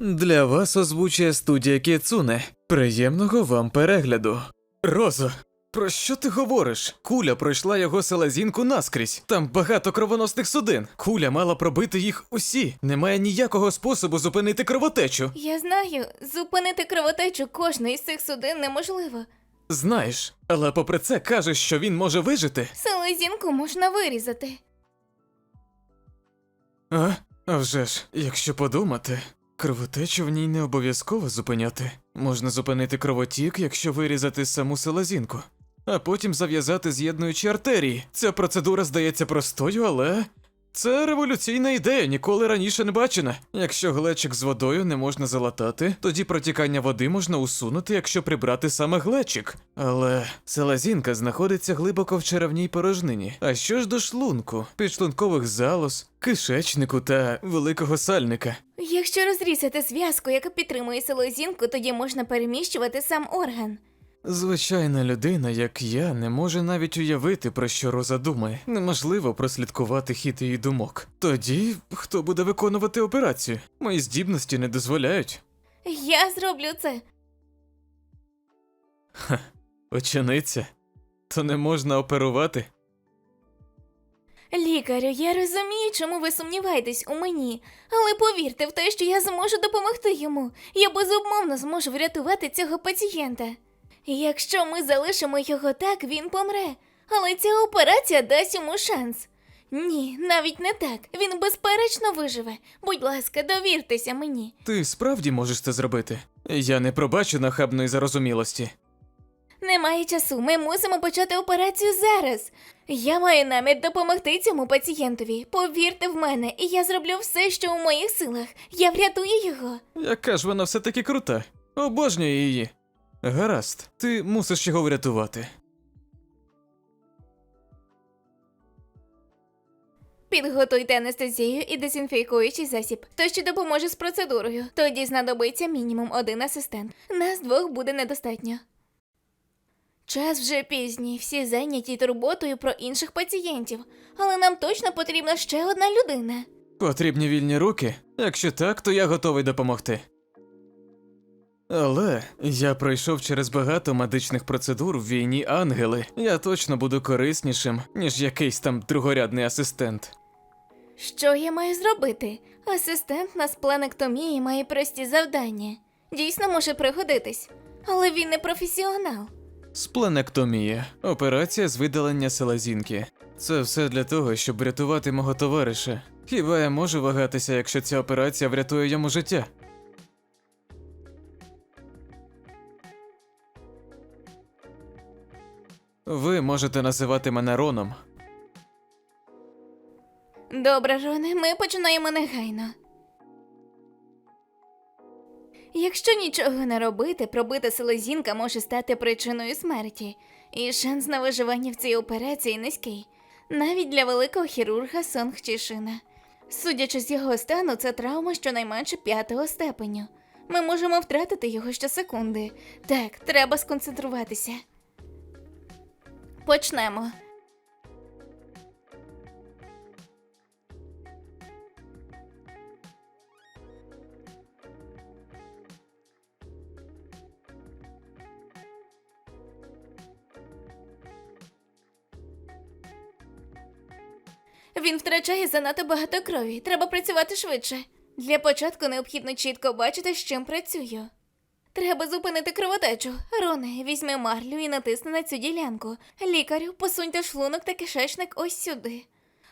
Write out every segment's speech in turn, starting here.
Для вас озвучує студія Кіцуне. Приємного вам перегляду. Розо, про що ти говориш? Куля пройшла його селезінку наскрізь. Там багато кровоносних судин. Куля мала пробити їх усі. Немає ніякого способу зупинити кровотечу. Я знаю, зупинити кровотечу кожної з цих судин неможливо. Знаєш, але попри це кажеш, що він може вижити. Селезінку можна вирізати. А? А вже ж, якщо подумати, кровотечу в ній не обов'язково зупиняти. Можна зупинити кровотік, якщо вирізати саму селезінку, а потім зав'язати з'єднуючі артерії. Ця процедура здається простою, але. Це революційна ідея, ніколи раніше не бачена. Якщо глечик з водою не можна залатати, тоді протікання води можна усунути, якщо прибрати саме глечик. Але селезінка знаходиться глибоко в черевній порожнині. А що ж до шлунку, підшлункових залоз, кишечнику та великого сальника? Якщо розрізати зв'язку, яка підтримує селезінку, тоді можна переміщувати сам орган. Звичайна людина, як я, не може навіть уявити, про що Роза думає. Неможливо прослідкувати хід її думок. Тоді хто буде виконувати операцію? Мої здібності не дозволяють. Я зроблю це. Очениця? То не можна оперувати? Лікарю, я розумію, чому ви сумніваєтесь у мені, але повірте в те, що я зможу допомогти йому. Я безумовно зможу врятувати цього пацієнта. Якщо ми залишимо його так, він помре. Але ця операція дасть йому шанс. Ні, навіть не так. Він безперечно виживе. Будь ласка, довіртеся мені. Ти справді можеш це зробити? Я не пробачу нахабної зарозумілості. Немає часу. Ми мусимо почати операцію зараз. Я маю намір допомогти цьому пацієнтові. Повірте в мене, і я зроблю все, що у моїх силах. Я врятую його. Яка ж вона все-таки крута? Обожнюю її. Гаразд, ти мусиш його врятувати. Підготуйте анестезію і дезінфікуючий засіб. Той, що допоможе з процедурою. Тоді знадобиться мінімум один асистент. Нас двох буде недостатньо. Час вже пізній, всі зайняті турботою про інших пацієнтів, але нам точно потрібна ще одна людина. Потрібні вільні руки? Якщо так, то я готовий допомогти. Але я пройшов через багато медичних процедур в війні ангели. Я точно буду кориснішим, ніж якийсь там другорядний асистент. Що я маю зробити? Асистент на спленектомії має прості завдання. Дійсно може пригодитись, але він не професіонал. Спленектомія операція з видалення селезінки. Це все для того, щоб врятувати мого товариша. Хіба я можу вагатися, якщо ця операція врятує йому життя? Ви можете називати мене Роном. Добре, Роне, ми починаємо негайно. Якщо нічого не робити, пробита селезінка може стати причиною смерті, і шанс на виживання в цій операції низький, навіть для великого хірурга Сонг Чішина. Судячи з його стану, це травма щонайменше п'ятого степеню. Ми можемо втратити його щосекунди. Так, треба сконцентруватися. Почнемо. Він втрачає занадто багато крові. Треба працювати швидше. Для початку необхідно чітко бачити, з чим працюю. Треба зупинити кровотечу. Роне, візьми марлю і натисни на цю ділянку. Лікарю, посуньте шлунок та кишечник ось сюди.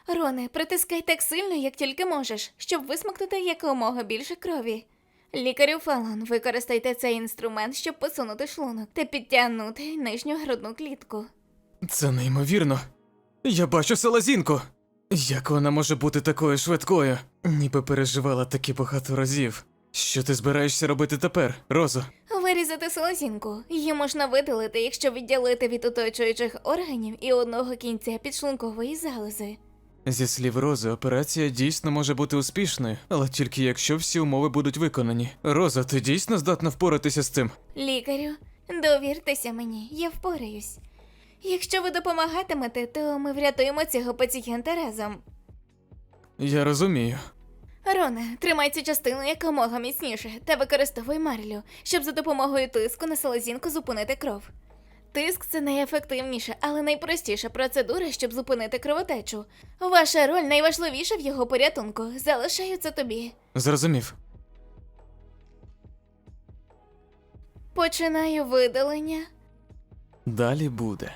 Роне, притискай так сильно, як тільки можеш, щоб висмокнути якомога більше крові. Лікарю Фалон, використайте цей інструмент, щоб посунути шлунок та підтягнути нижню грудну клітку. Це неймовірно. Я бачу селезінку. Як вона може бути такою швидкою? Ніби переживала такі багато разів. Що ти збираєшся робити тепер, Розо? Вирізати селезінку. Її можна видалити, якщо відділити від оточуючих органів і одного кінця підшлункової залози. Зі слів Рози, операція дійсно може бути успішною, але тільки якщо всі умови будуть виконані. Роза, ти дійсно здатна впоратися з цим? Лікарю, довіртеся мені, я впораюсь. Якщо ви допомагатимете, то ми врятуємо цього пацієнта разом. Я розумію. Роне, тримай цю частину якомога міцніше та використовуй марлю, щоб за допомогою тиску на селезінку зупинити кров. Тиск це найефективніша, але найпростіша процедура, щоб зупинити кровотечу. Ваша роль найважливіша в його порятунку. Залишаю це тобі. Зрозумів. Починаю видалення. Далі буде.